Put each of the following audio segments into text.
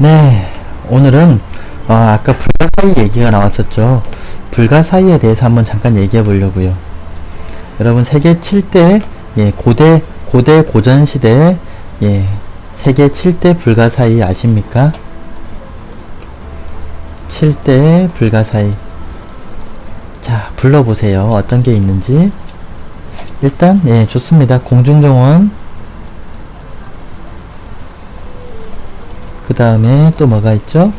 네, 오늘은 어, 아까 불가사의 얘기가 나왔었죠. 불가사의에 대해서 한번 잠깐 얘기해 보려고요. 여러분 세계 7대 예, 고대 고대 고전 시대 예, 세계 7대 불가사의 아십니까? 7대 불가사의. 자, 불러보세요. 어떤 게 있는지. 일단 예, 좋습니다. 공중정원 그 다음에 또 뭐가 있죠?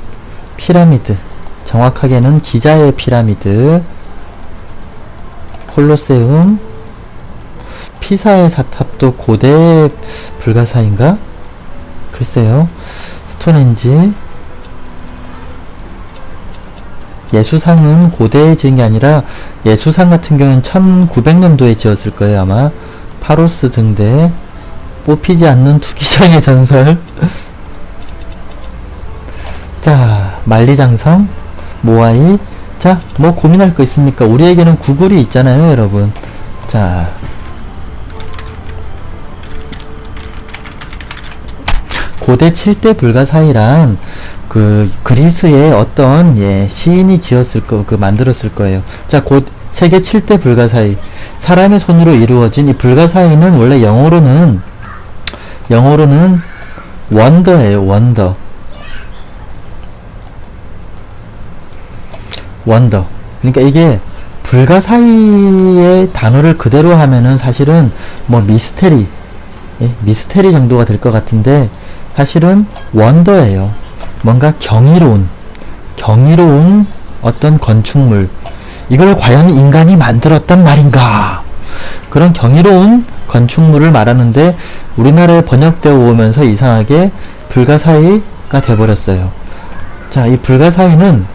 피라미드. 정확하게는 기자의 피라미드, 콜로세움, 피사의 사탑도 고대 불가사인가? 글쎄요. 스톤헨지. 예수상은 고대에 지은 게 아니라 예수상 같은 경우는 1900년도에 지었을 거예요, 아마. 파로스 등대. 뽑히지 않는 투기장의 전설. 자, 만리장성, 모아이. 자, 뭐 고민할 거 있습니까? 우리에게는 구글이 있잖아요, 여러분. 자. 고대 7대 불가사의란 그 그리스의 어떤 예, 시인이 지었을 거, 그 만들었을 거예요. 자, 곧 세계 7대 불가사의. 사람의 손으로 이루어진 이 불가사의는 원래 영어로는 영어로는 원더예요, 원더. 원더. 그러니까 이게 불가사의의 단어를 그대로 하면은 사실은 뭐 미스테리, 예? 미스테리 정도가 될 것 같은데 사실은 원더예요. 뭔가 경이로운, 경이로운 어떤 건축물. 이걸 과연 인간이 만들었단 말인가? 그런 경이로운 건축물을 말하는데 우리나라에 번역되어 오면서 이상하게 불가사의가 돼버렸어요. 자, 이 불가사의는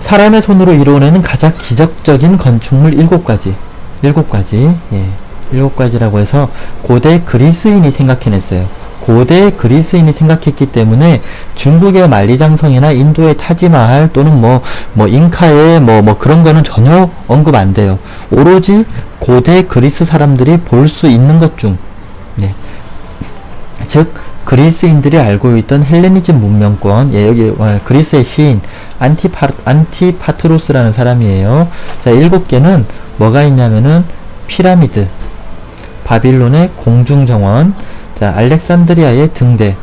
사람의 손으로 이루어내는 가장 기적적인 건축물 일곱 가지. 일곱 가지. 예. 일곱 가지라고 해서 고대 그리스인이 생각해냈어요. 고대 그리스인이 생각했기 때문에 중국의 만리장성이나 인도의 타지마할 또는 뭐, 뭐, 잉카의 뭐, 뭐 그런 거는 전혀 언급 안 돼요. 오로지 고대 그리스 사람들이 볼 수 있는 것 중, 네. 즉, 그리스인들이 알고 있던 헬레니즘 문명권, 예, 여기, 어, 그리스의 시인, 안티파, 안티파트로스라는 사람이에요. 자, 일곱 개는 뭐가 있냐면은, 피라미드, 바빌론의 공중정원, 자, 알렉산드리아의 등대,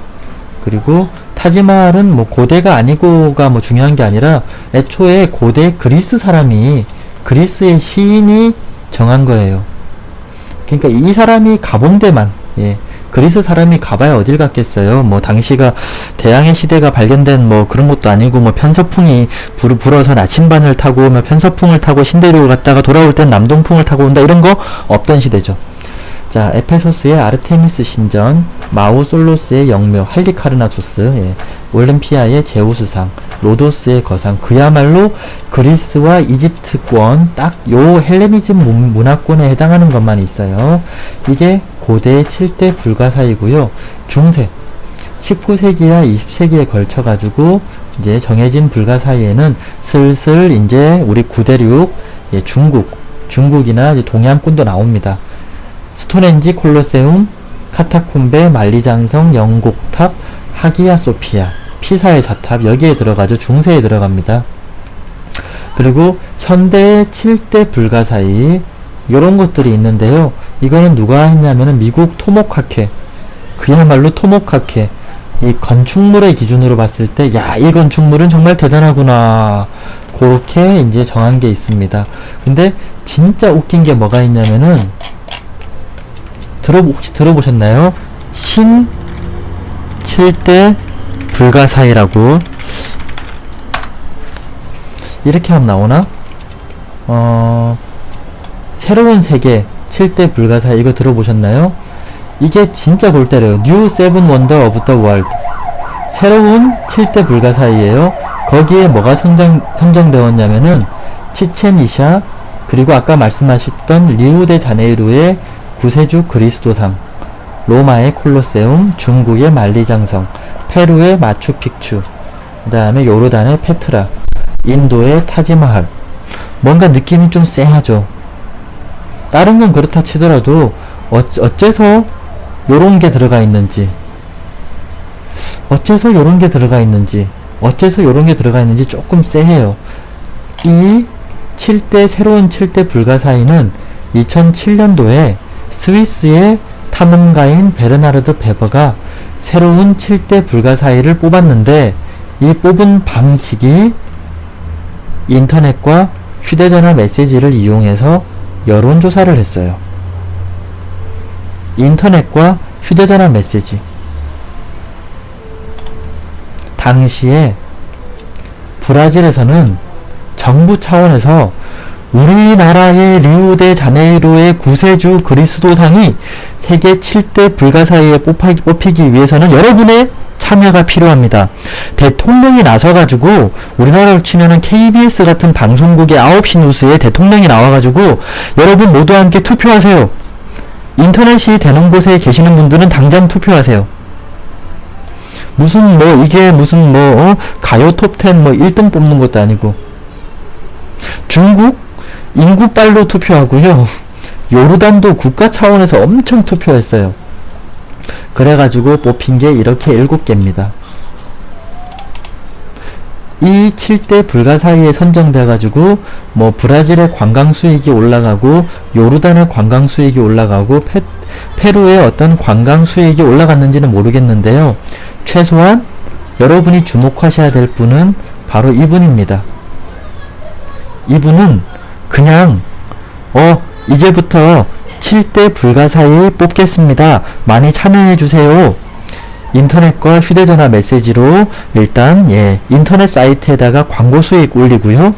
그리고 타지마할은 뭐 고대가 아니고가 뭐 중요한 게 아니라 애초에 고대 그리스 사람이 그리스의 시인이 정한 거예요. 그러니까 이 사람이 가본 데만 예. 그리스 사람이 가봐야 어딜 갔겠어요. 뭐 당시가 대항해 시대가 발견된 뭐 그런 것도 아니고 뭐 편서풍이 불, 불어서 나침반을 타고 뭐 편서풍을 타고 신대륙을 갔다가 돌아올 땐 남동풍을 타고 온다 이런 거 없던 시대죠. 자, 에페소스의 아르테미스 신전, 마오솔로스의 영묘, 할리카르나소스, 예, 올림피아의 제우스상, 로도스의 거상, 그야말로 그리스와 이집트권, 딱 요 헬레니즘 문- 문화권에 해당하는 것만 있어요. 이게 고대의 7대 불가사이고요. 중세, 19세기와 20세기에 걸쳐 가지고 이제 정해진 불가사이에는 슬슬 이제 우리 구대륙, 예, 중국, 중국이나 동양권도 나옵니다. 스톤헨지 콜로세움, 카타콤베, 만리장성, 영곡탑, 하기야 소피아, 피사의 사탑 여기에 들어가죠. 중세에 들어갑니다. 그리고 현대의 7대 불가사의 이런 것들이 있는데요. 이거는 누가 했냐면은 미국 토목학회 그야말로 토목학회 이 건축물의 기준으로 봤을 때 야 이 건축물은 정말 대단하구나 그렇게 이제 정한 게 있습니다. 근데 진짜 웃긴 게 뭐가 있냐면은 들어 혹시 들어보셨나요? 신 7대 불가사의라고 이렇게 하면 나오나? 어 새로운 세계 7대 불가사의 이거 들어보셨나요? 이게 진짜 골 때려요. 뉴 세븐 원더 오브 더 월드. 새로운 7대 불가사의예요. 거기에 뭐가 선정, 선정되었냐면은 치첸이샤 그리고 아까 말씀하셨던 리우데 자네이루의 구세주 그리스도상 로마의 콜로세움 중국의 만리장성 페루의 마추픽추 그 다음에 요르단의 페트라 인도의 타지마할 뭔가 느낌이 좀 쎄하죠 다른 건 그렇다 치더라도 어, 어째서 요런 게 들어가 있는지 어째서 요런 게 들어가 있는지, 어째서 요런 게 들어가 있는지 조금 쎄해요. 이 7대, 새로운 7대 불가사의는 2007년도에 스위스의 탐험가인 베르나르드 베버가 새로운 7대 불가사의를 뽑았는데 이 뽑은 방식이 인터넷과 휴대전화 메시지를 이용해서 여론조사를 했어요. 인터넷과 휴대전화 메시지. 당시에 브라질에서는 정부 차원에서 우리나라의 리우데자네이루의 구세주 그리스도상이 세계 7대 불가사의에 뽑히기, 위해서는 여러분의 참여가 필요합니다. 대통령이 나서가지고 우리나라로 치면은 KBS 같은 방송국의 9시 뉴스에 대통령이 나와가지고 여러분 모두 함께 투표하세요. 인터넷이 되는 곳에 계시는 분들은 당장 투표하세요. 무슨 뭐 이게 무슨 뭐 어? 가요 톱10 뭐 1등 뽑는 것도 아니고 중국 인구빨로 투표하고요. 요르단도 국가 차원에서 엄청 투표했어요. 그래가지고 뽑힌 게 이렇게 7개입니다. 이 7대 불가사의에 선정돼가지고 뭐 브라질의 관광 수익이 올라가고 요르단의 관광 수익이 올라가고 페, 페루의 어떤 관광 수익이 올라갔는지는 모르겠는데요. 최소한 여러분이 주목하셔야 될 분은 바로 이분입니다. 이분은 그냥 어 이제부터 7대 불가사의 뽑겠습니다. 많이 참여해 주세요. 인터넷과 휴대전화 메시지로 일단 예 인터넷 사이트에다가 광고 수익 올리고요.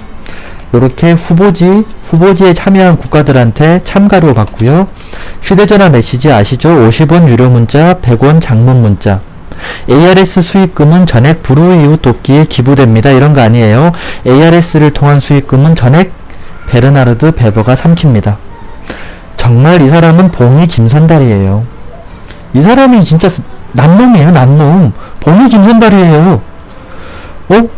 요렇게 후보지 후보지에 참여한 국가들한테 참가료 받고요. 휴대전화 메시지 아시죠? 50원 유료 문자, 100원 장문 문자. ARS 수익금은 전액 불우 이웃 돕기에 기부됩니다. 이런 거 아니에요. ARS를 통한 수익금은 전액 베르나르드 베버가 삼킵니다. 정말 이 사람은 봉이 김선달이에요. 이 사람이 진짜 난놈이에요, 난놈. 봉이 김선달이에요. 어?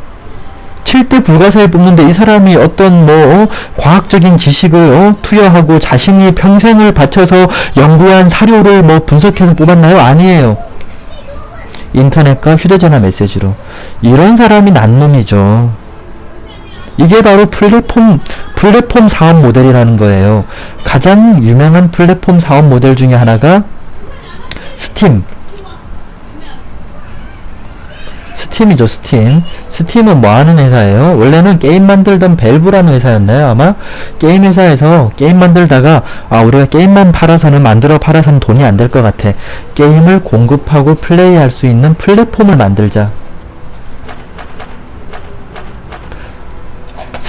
7대 불가사에 뽑는데 이 사람이 어떤 뭐 어? 과학적인 지식을 어? 투여하고 자신이 평생을 바쳐서 연구한 사료를 뭐 분석해서 뽑았나요? 아니에요. 인터넷과 휴대전화 메시지로. 이런 사람이 난놈이죠. 이게 바로 플랫폼, 플랫폼 사업 모델이라는 거예요. 가장 유명한 플랫폼 사업 모델 중에 하나가 스팀. 스팀이죠, 스팀. 스팀은 뭐 하는 회사예요? 원래는 게임 만들던 벨브라는 회사였나요, 아마? 게임 회사에서 게임 만들다가, 아, 우리가 게임만 팔아서는, 만들어 팔아서는 돈이 안 될 것 같아. 게임을 공급하고 플레이할 수 있는 플랫폼을 만들자.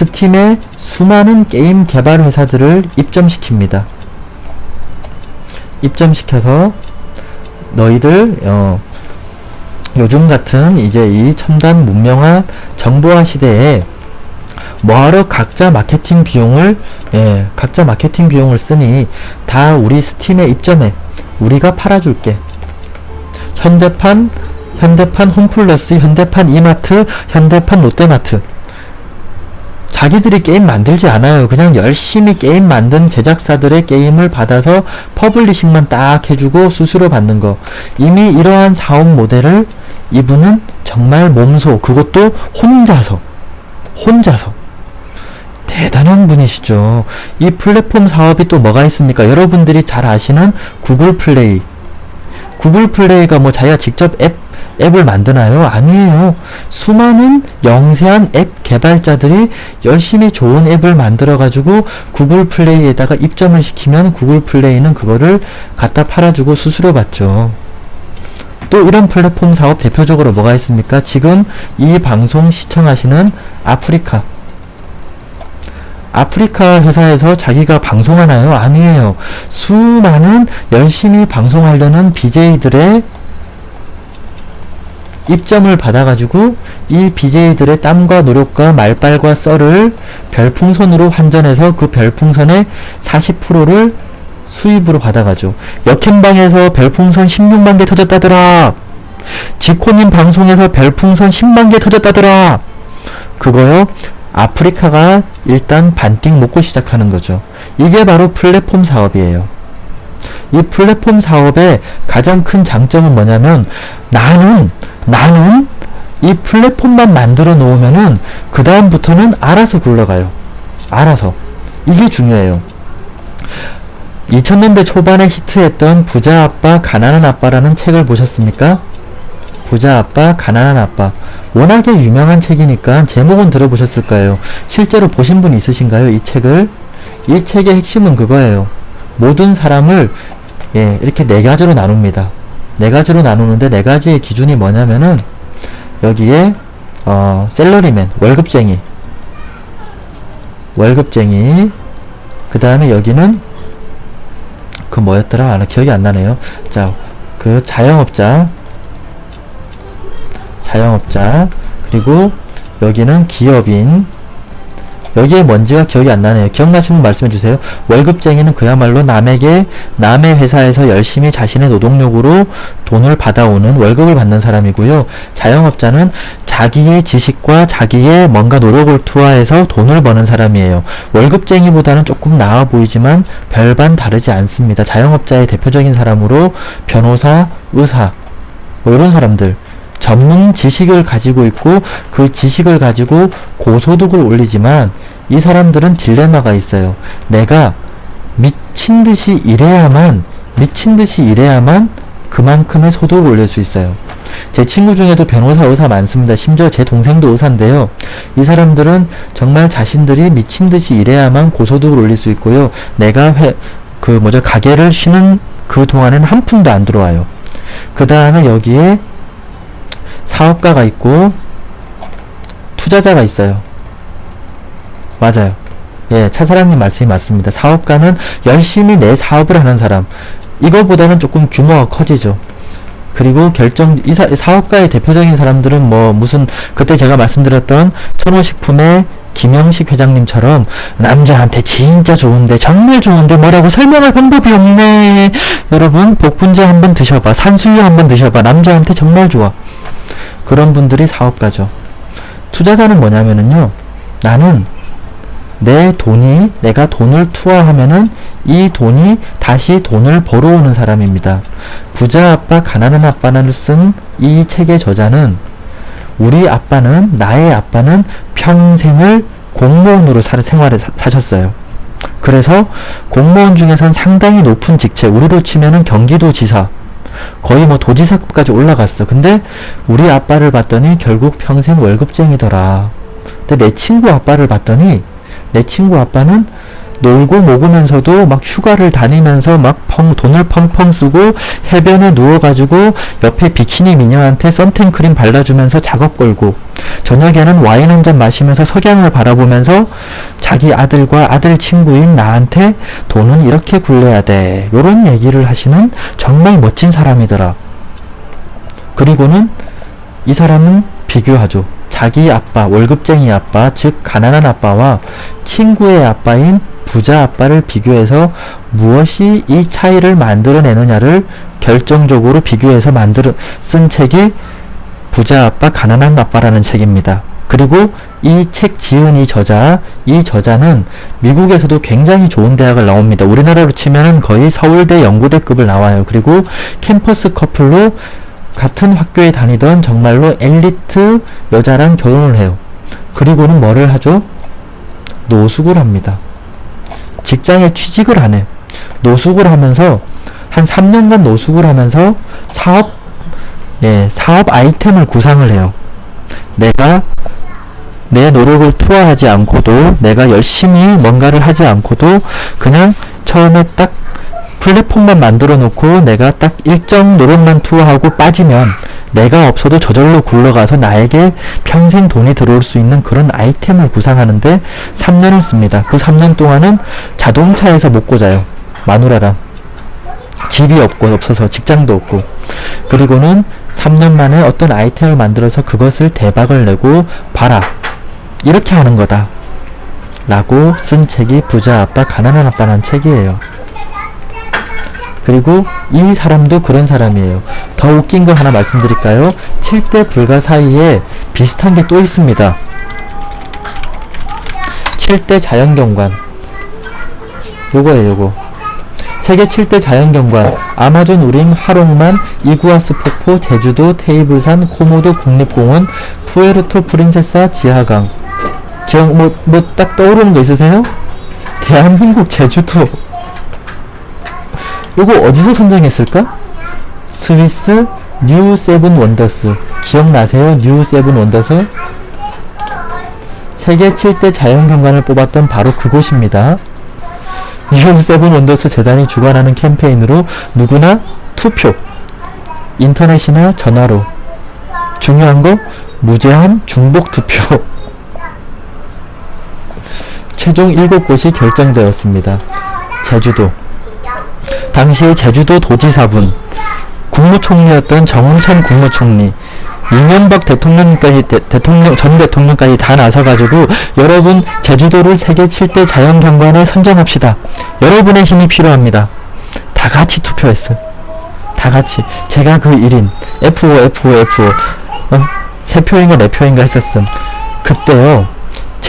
스팀에 수많은 게임 개발 회사들을 입점시킵니다. 입점시켜서 너희들 어, 요즘 같은 이제 이 첨단 문명화 정보화 시대에 뭐하러 각자 마케팅 비용을 예, 각자 마케팅 비용을 쓰니 다 우리 스팀에 입점해 우리가 팔아줄게 현대판 현대판 홈플러스 현대판 이마트 현대판 롯데마트 자기들이 게임 만들지 않아요. 그냥 열심히 게임 만든 제작사들의 게임을 받아서 퍼블리싱만 딱 해주고 수수료 받는 거. 이미 이러한 사업 모델을 이분은 정말 몸소, 그것도 혼자서, 혼자서. 대단한 분이시죠. 이 플랫폼 사업이 또 뭐가 있습니까? 여러분들이 잘 아시는 구글 플레이. 구글 플레이가 뭐 자기가 직접 앱 앱을 만드나요? 아니에요. 수많은 영세한 앱 개발자들이 열심히 좋은 앱을 만들어가지고 구글 플레이에다가 입점을 시키면 구글 플레이는 그거를 갖다 팔아주고 수수료 받죠. 또 이런 플랫폼 사업 대표적으로 뭐가 있습니까? 지금 이 방송 시청하시는 아프리카. 아프리카 회사에서 자기가 방송하나요? 아니에요. 수많은 열심히 방송하려는 BJ들의 입점을 받아가지고 이 BJ들의 땀과 노력과 말빨과 썰을 별풍선으로 환전해서 그 별풍선의 40%를 수입으로 받아가죠. 역행방에서 별풍선 16만 개 터졌다더라. 지코님 방송에서 별풍선 10만 개 터졌다더라. 그거요. 아프리카가 일단 반띵 먹고 시작하는 거죠. 이게 바로 플랫폼 사업이에요. 이 플랫폼 사업의 가장 큰 장점은 뭐냐면 나는 나는 이 플랫폼만 만들어 놓으면은 그 다음부터는 알아서 굴러가요. 알아서 이게 중요해요. 2000년대 초반에 히트했던 부자 아빠 가난한 아빠라는 책을 보셨습니까? 부자 아빠 가난한 아빠 워낙에 유명한 책이니까 제목은 들어보셨을 거예요. 실제로 보신 분 있으신가요? 이 책을? 이 책의 핵심은 그거예요. 모든 사람을 예, 이렇게 네 가지로 나눕니다. 네 가지로 나누는데 네 가지의 기준이 뭐냐면은 여기에 어, 셀러리맨, 월급쟁이, 월급쟁이, 그 다음에 여기는 그 뭐였더라? 아, 나 기억이 안 나네요. 자, 그 자영업자, 자영업자, 그리고 여기는 기업인, 여기에 뭔지가 기억이 안 나네요. 기억나시는 분 말씀해 주세요. 월급쟁이는 그야말로 남에게 남의 회사에서 열심히 자신의 노동력으로 돈을 받아오는 월급을 받는 사람이고요. 자영업자는 자기의 지식과 자기의 뭔가 노력을 투하해서 돈을 버는 사람이에요. 월급쟁이보다는 조금 나아 보이지만 별반 다르지 않습니다. 자영업자의 대표적인 사람으로 변호사, 의사, 뭐 이런 사람들. 전문 지식을 가지고 있고 그 지식을 가지고 고소득을 올리지만 이 사람들은 딜레마가 있어요. 내가 미친 듯이 일해야만 미친 듯이 일해야만 그만큼의 소득을 올릴 수 있어요. 제 친구 중에도 변호사 의사 많습니다. 심지어 제 동생도 의사인데요. 이 사람들은 정말 자신들이 미친 듯이 일해야만 고소득을 올릴 수 있고요. 내가 회, 그 뭐죠 가게를 쉬는 그 동안에는 한 푼도 안 들어와요. 그 다음에 여기에 사업가가 있고 투자자가 있어요. 맞아요. 예, 차사랑님 말씀이 맞습니다. 사업가는 열심히 내 사업을 하는 사람. 이거보다는 조금 규모가 커지죠. 그리고 결정, 이 사, 사업가의 대표적인 사람들은 뭐 무슨, 그때 제가 말씀드렸던 천호식품의 김영식 회장님처럼 남자한테 진짜 좋은데, 정말 좋은데 뭐라고 설명할 방법이 없네. 여러분, 복분자 한번 드셔봐. 산수유 한번 드셔봐. 남자한테 정말 좋아. 그런 분들이 사업가죠. 투자자는 뭐냐면은요, 나는 내 돈이, 내가 돈을 투하하면은 이 돈이 다시 돈을 벌어오는 사람입니다. 부자 아빠, 가난한 아빠를 쓴 이 책의 저자는 우리 아빠는, 나의 아빠는 평생을 공무원으로 사, 생활을 사, 사셨어요. 그래서 공무원 중에선 상당히 높은 직책, 우리로 치면은 경기도지사, 거의 뭐 도지사까지 올라갔어. 근데 우리 아빠를 봤더니 결국 평생 월급쟁이더라. 근데 내 친구 아빠를 봤더니 내 친구 아빠는 놀고 먹으면서도 막 휴가를 다니면서 막 펑, 돈을 펑펑 쓰고 해변에 누워가지고 옆에 비키니 미녀한테 선탠크림 발라주면서 작업 걸고 저녁에는 와인 한 잔 마시면서 석양을 바라보면서 자기 아들과 아들 친구인 나한테 돈은 이렇게 굴려야 돼. 요런 얘기를 하시는 정말 멋진 사람이더라. 그리고는 이 사람은 비교하죠. 자기 아빠, 월급쟁이 아빠, 즉 가난한 아빠와 친구의 아빠인 부자 아빠를 비교해서 무엇이 이 차이를 만들어내느냐를 결정적으로 비교해서 만들어 쓴 책이 부자 아빠, 가난한 아빠라는 책입니다. 그리고 이 책 지은 이 저자, 이 저자는 미국에서도 굉장히 좋은 대학을 나옵니다. 우리나라로 치면은 거의 서울대 연고대급을 나와요. 그리고 캠퍼스 커플로 같은 학교에 다니던 정말로 엘리트 여자랑 결혼을 해요. 그리고는 뭐를 하죠? 노숙을 합니다. 직장에 취직을 안 해요. 노숙을 하면서 한 3년간 노숙을 하면서 사업 예, 사업 아이템을 구상을 해요. 내가 내 노력을 투하하지 않고도 내가 열심히 뭔가를 하지 않고도 그냥 처음에 딱 플랫폼만 만들어 놓고 내가 딱 일정 노력만 투하하고 빠지면 내가 없어도 저절로 굴러가서 나에게 평생 돈이 들어올 수 있는 그런 아이템을 구상하는데 3년을 씁니다. 그 3년 동안은 자동차에서 먹고 자요. 마누라랑. 집이 없고 없어서 직장도 없고. 그리고는 3년 만에 어떤 아이템을 만들어서 그것을 대박을 내고 봐라. 이렇게 하는 거다. 라고 쓴 책이 부자 아빠 가난한 아빠라는 책이에요. 그리고 이 사람도 그런 사람이에요. 더 웃긴 거 하나 말씀드릴까요? 7대 불가 사이에 비슷한 게 또 있습니다. 7대 자연경관. 요거예요, 요거. 세계 7대 자연경관 아마존 우림 하롱만 이구아스 폭포 제주도 테이블산 코모도 국립공원 푸에르토 프린세사 지하강 기억 뭐 뭐 딱 떠오르는 거 있으세요? 대한민국 제주도 이거 어디서 선정했을까? 스위스 뉴 세븐 원더스 기억나세요? 뉴 세븐 원더스 세계 7대 자연경관을 뽑았던 바로 그곳입니다. 뉴 세븐 원더스 재단이 주관하는 캠페인으로 누구나 투표 인터넷이나 전화로 중요한 거 무제한 중복 투표 최종 7곳이 결정되었습니다. 제주도 당시 제주도 도지사분 국무총리였던 정운천 국무총리 이명박 대통령까지 대, 대통령 전 대통령까지 다 나서가지고 여러분 제주도를 세계 7대 자연경관에 선정합시다. 여러분의 힘이 필요합니다. 다 같이 투표했어. 다 같이 제가 그 1인 F5 F5 F5 어? 세 표인가 네 표인가 했었음. 그때요.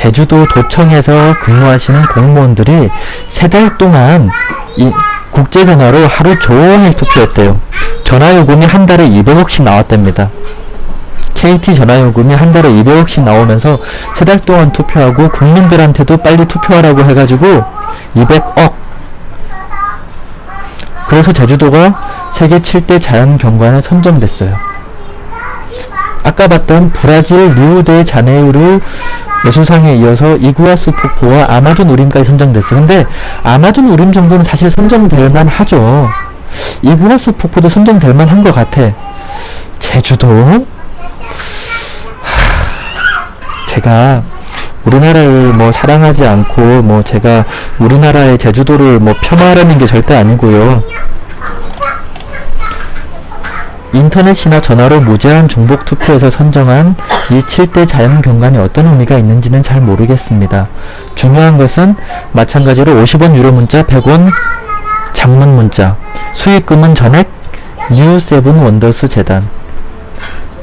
제주도 도청에서 근무하시는 공무원들이 세 달 동안 이 국제전화로 하루 종일 투표했대요. 전화요금이 한 달에 200억씩 나왔답니다. KT 전화요금이 한 달에 200억씩 나오면서 세 달 동안 투표하고 국민들한테도 빨리 투표하라고 해가지고 200억. 그래서 제주도가 세계 7대 자연경관에 선정됐어요. 아까 봤던 브라질 리우데 자네이루 예술상에 이어서 이구아스 폭포와 아마존 우림까지 선정됐어요. 근데 아마존 우림 정도는 사실 선정될 만하죠. 이구아스 폭포도 선정될 만한 것 같아. 제주도? 하, 제가 우리나라를 뭐 사랑하지 않고 뭐 제가 우리나라의 제주도를 뭐 폄하하려는 게 절대 아니고요. 인터넷이나 전화로 무제한 중복 투표에서 선정한 이 7대 자연 경관이 어떤 의미가 있는지는 잘 모르겠습니다. 중요한 것은 마찬가지로 50원 유료 문자, 100원 장문 문자, 수익금은 전액 뉴세븐 원더스 재단.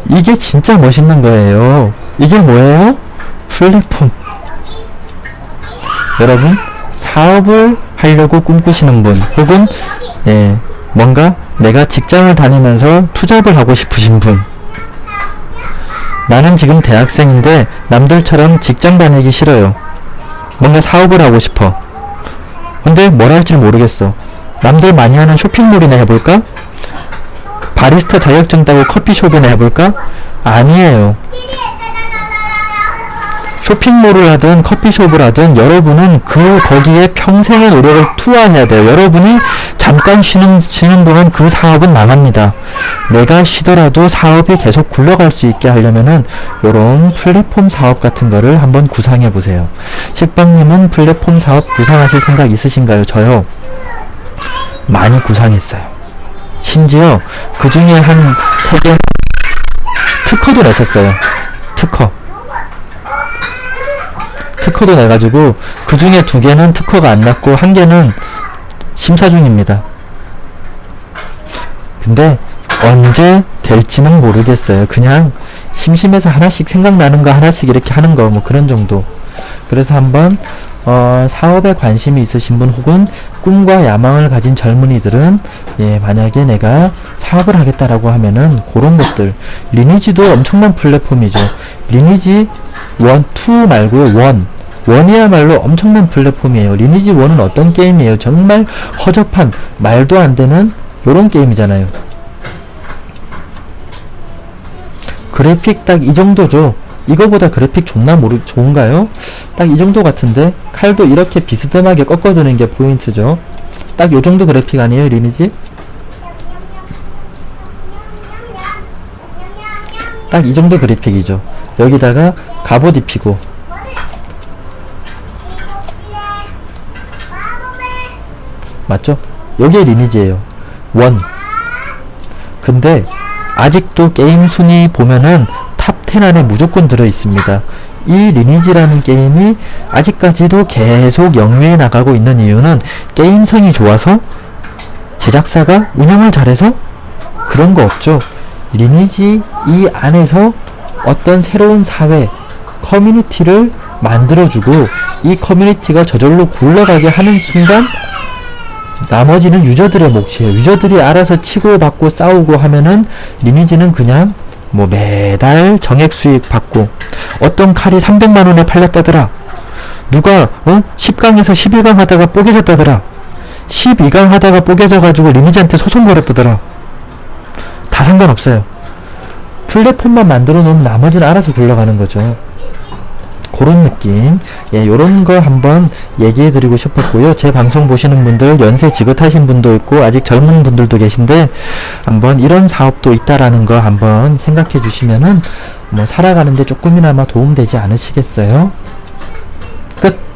이게 진짜 멋있는 거예요. 이게 뭐예요? 플랫폼. 여러분, 사업을 하려고 꿈꾸시는 분, 혹은, 예, 뭔가 내가 직장을 다니면서 투잡을 하고 싶으신 분. 나는 지금 대학생인데 남들처럼 직장 다니기 싫어요. 뭔가 사업을 하고 싶어. 근데 뭘 할지 모르겠어. 남들 많이 하는 쇼핑몰이나 해볼까? 바리스타 자격증 따고 커피숍이나 해볼까? 아니에요. 쇼핑몰을 하든 커피숍을 하든 여러분은 그 거기에 평생의 노력을 투하해야 돼요. 여러분이 잠깐 쉬는, 쉬는 동안 그 사업은 망합니다. 내가 쉬더라도 사업이 계속 굴러갈 수 있게 하려면은 요런 플랫폼 사업 같은 거를 한번 구상해 보세요. 식빵님은 플랫폼 사업 구상하실 생각 있으신가요? 저요. 많이 구상했어요. 심지어 그 중에 한 세 개 특허도 냈었어요. 특허. 특허도 내가지고 그 중에 두 개는 특허가 안 났고 한 개는 심사 중입니다. 근데 언제 될지는 모르겠어요. 그냥 심심해서 하나씩 생각나는 거 하나씩 이렇게 하는 거 뭐 그런 정도. 그래서 한번 어, 사업에 관심이 있으신 분 혹은 꿈과 야망을 가진 젊은이들은 예, 만약에 내가 사업을 하겠다라고 하면은 그런 것들 리니지도 엄청난 플랫폼이죠. 리니지 1, 2 말고요. 1. 원이야말로 엄청난 플랫폼이에요. 리니지 1은 어떤 게임이에요? 정말 허접한 말도 안 되는 요런 게임이잖아요. 그래픽 딱 이 정도죠. 이거보다 그래픽 존나 모르 좋은가요? 딱 이 정도 같은데 칼도 이렇게 비스듬하게 꺾어두는 게 포인트죠. 딱 요 정도 그래픽 아니에요, 리니지? 딱 이 정도 그래픽이죠. 여기다가 갑옷 입히고 맞죠? 요게 리니지예요. 원. 근데 아직도 게임 순위 보면은 탑 10 안에 무조건 들어 있습니다. 이 리니지라는 게임이 아직까지도 계속 영위해 나가고 있는 이유는 게임성이 좋아서 제작사가 운영을 잘해서 그런 거 없죠. 리니지 이 안에서 어떤 새로운 사회, 커뮤니티를 만들어주고 이 커뮤니티가 저절로 굴러가게 하는 순간 나머지는 유저들의 몫이에요. 유저들이 알아서 치고 받고 싸우고 하면은 리니지는 그냥 뭐 매달 정액 수익 받고 어떤 칼이 300만 원에 팔렸다더라. 누가 어 10강에서 11강 하다가 뽀개졌다더라. 12강 하다가 뽀개져 가지고 리니지한테 소송 걸었다더라. 다 상관없어요. 플랫폼만 만들어 놓으면 나머지는 알아서 굴러가는 거죠. 그런 느낌. 예, 요런 거 한번 얘기해 드리고 싶었고요. 제 방송 보시는 분들, 연세 지긋하신 분도 있고, 아직 젊은 분들도 계신데, 한번 이런 사업도 있다라는 거 한번 생각해 주시면은, 뭐, 살아가는데 조금이나마 도움되지 않으시겠어요? 끝!